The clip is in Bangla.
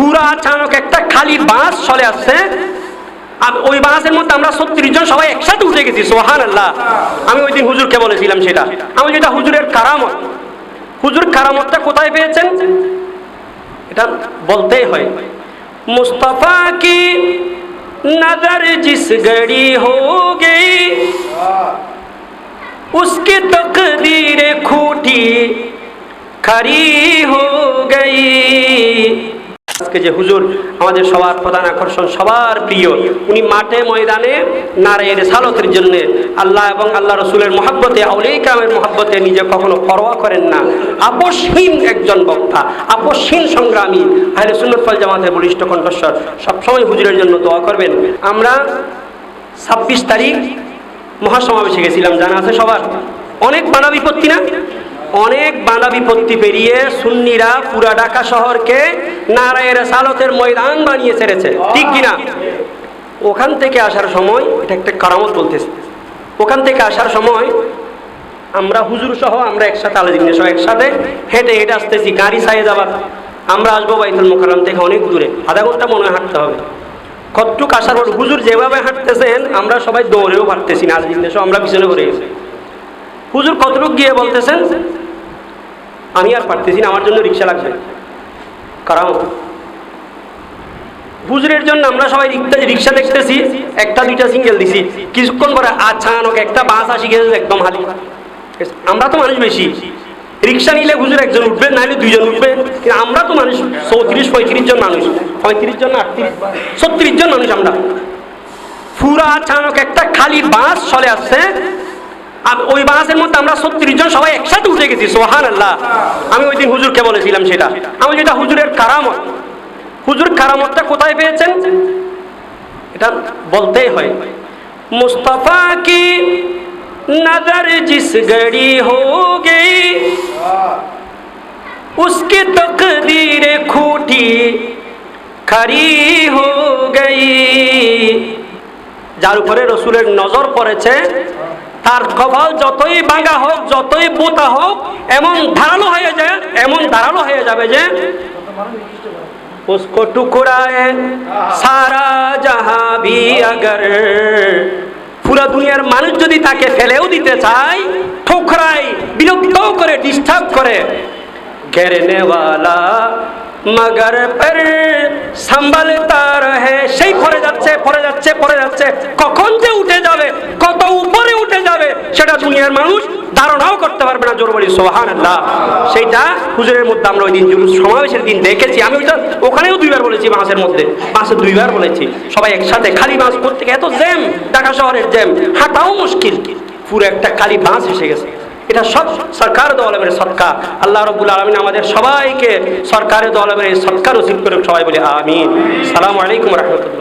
পুরা আচানক একটা খালি বাস চলে আসছে আর ওই বাসের মধ্যে আমরা ছত্রিশ জন সবাই একসাথে উঠে গেছি সোহান আল্লাহ আমি ওই দিন হুজুরকে বলেছিলাম সেটা আমি যেটা হুজুরের কারামত হুজুর কারামতটা কোথায় পেয়েছেন এটা বলতেই হয় মুস্তফা কি নজর জিস গড়ি হো গই उसकी तकदीर खूटी खरी हो गई আজকে যে হুজুর আমাদের সবার প্রধান আকর্ষণ, সবার প্রিয়, উনি মাঠে ময়দানে নারায়ের সালতের জন্য আল্লাহ এবং আল্লাহ রসুলের মহাব্বতে, আউলিয়া কামের মহাব্বতে নিজে কখনো পরোয়া করেন না। আপসহীন একজন বক্তা আপসহীন সংগ্রামী, আহলে সুন্নত ফল জামাতের বলিষ্ঠ কণ্ঠস্বর, সবসময় হুজুরের জন্য দোয়া করবেন। আমরা ছাব্বিশ তারিখ মহাসমাবেশে গেছিলাম, জানা আছে সবার? অনেক বানা বিপত্তি না? অনেক বানা বিপত্তি পেরিয়ে সুন্নিরা পুরা ঢাকা শহরকে নারায়ের সালতের ময়দান বানিয়ে ছেড়েছে। ঠিক কিনা? ওখান থেকে আসার সময়, এটা একটা কারামত বলতেছে। ওখান থেকে আসার সময় আমরা হুজুর সহ আমরা একসাথে আলোচনা সহ একসাথে হেঁটে হেঁটে আসতেছি, গাড়ি সাইজ আবার আমরা আসব বাইতুল মোকারম থেকে অনেক দূরে। আধা ঘণ্টা মনে হয় হাঁটতে হবে। কতটুক আসার পর হুজুর যেভাবে হাঁটতেছেন, আমরা সবাই দৌড়েও পারতেছি না দেশে আমরা পিছনে ঘুরে গেছি। হুজুর কতটুক গিয়ে বলতেছেন, আমি আর পারতেছি না, আমার জন্য রিক্সা লাগবে। কারণ হুজুরের জন্য আমরা সবাই রিক্সা দেখতেছি, একটা, দুইটা সিঙ্গেল দিছি। কিছুক্ষণ পরে আচানক একটা বাস আসি, গেছে একদম হালি। আমরা তো মানুষ বেশি। রিক্সা নিলে হুজুর একজন উঠবে, নাহলে দুইজন উঠবে। কিন্তু আমরা তো মানুষ, চৌত্রিশ, পঁয়ত্রিশ জন মানুষ। পঁয়ত্রিশ জন আটত্রিশ, ছত্রিশ জন মানুষ আমরা। পুরা আচানক একটা খালি বাস চলে আসছে। ওই বাসের মধ্যে আমরা ছত্রিশ জন সবাই একসাথে উঠে গেছি সোহান আল্লাহ আমি ওই দিন হুজুরকে বলেছিলাম সেটা আমি যেটা হুজুরের কারামত হুজুর কারামতটা কোথায় পেয়েছেন এটা বলতেই হয় মুস্তফা কি नजर जिस घड़ी हो गई उसकी तकदीर खूटी खरी हो गई যার উপরে রসুলের নজর পড়েছে তার কপাল যতই বাঙ্গা হোক যতই বোতা হোক এমন ধারালো হয়ে যায় এমন ধারালো হয়ে যাবে যে उसको टुकड़ाए सारा जहां भी अगर পুরা দুনিয়ার মানুষ যদি তাকে ফেলেও দিতে চায় ঠোকরাই বিরক্ত করে ডিস্টার্ব করে ঘেরনে ওয়ালা মগর পর সম্ভলতা রহে সেই পড়ে যাচ্ছে পড়ে যাচ্ছে পড়ে যাচ্ছে সেটা দুনিয়ার মানুষ ধারণাও করতে পারবে না জোর বলি সোহান আল্লাহ সেইটা হুজুরের মধ্যে আমরা ওই দিন সমাবেশের দিন দেখেছি। আমি ওইটা ওখানেও দুইবার বলেছি মাসের মধ্যে। মাসে দুইবার বলেছি। সবাই একসাথে খালি মাস করতে এত জ্যাম, ঢাকা শহরের জ্যাম, হাঁটাও মুশকিল। পুরো একটা খালি বাস এসে গেছে। এটা সব সরকার দলের সৎকার আল্লাহ রবুল আলমিন আমাদের সবাইকে সরকারের দলের সৎকার উচিত করে সবাই বলে আমিন। সালাম আলাইকুম রহমতুল্লাহ।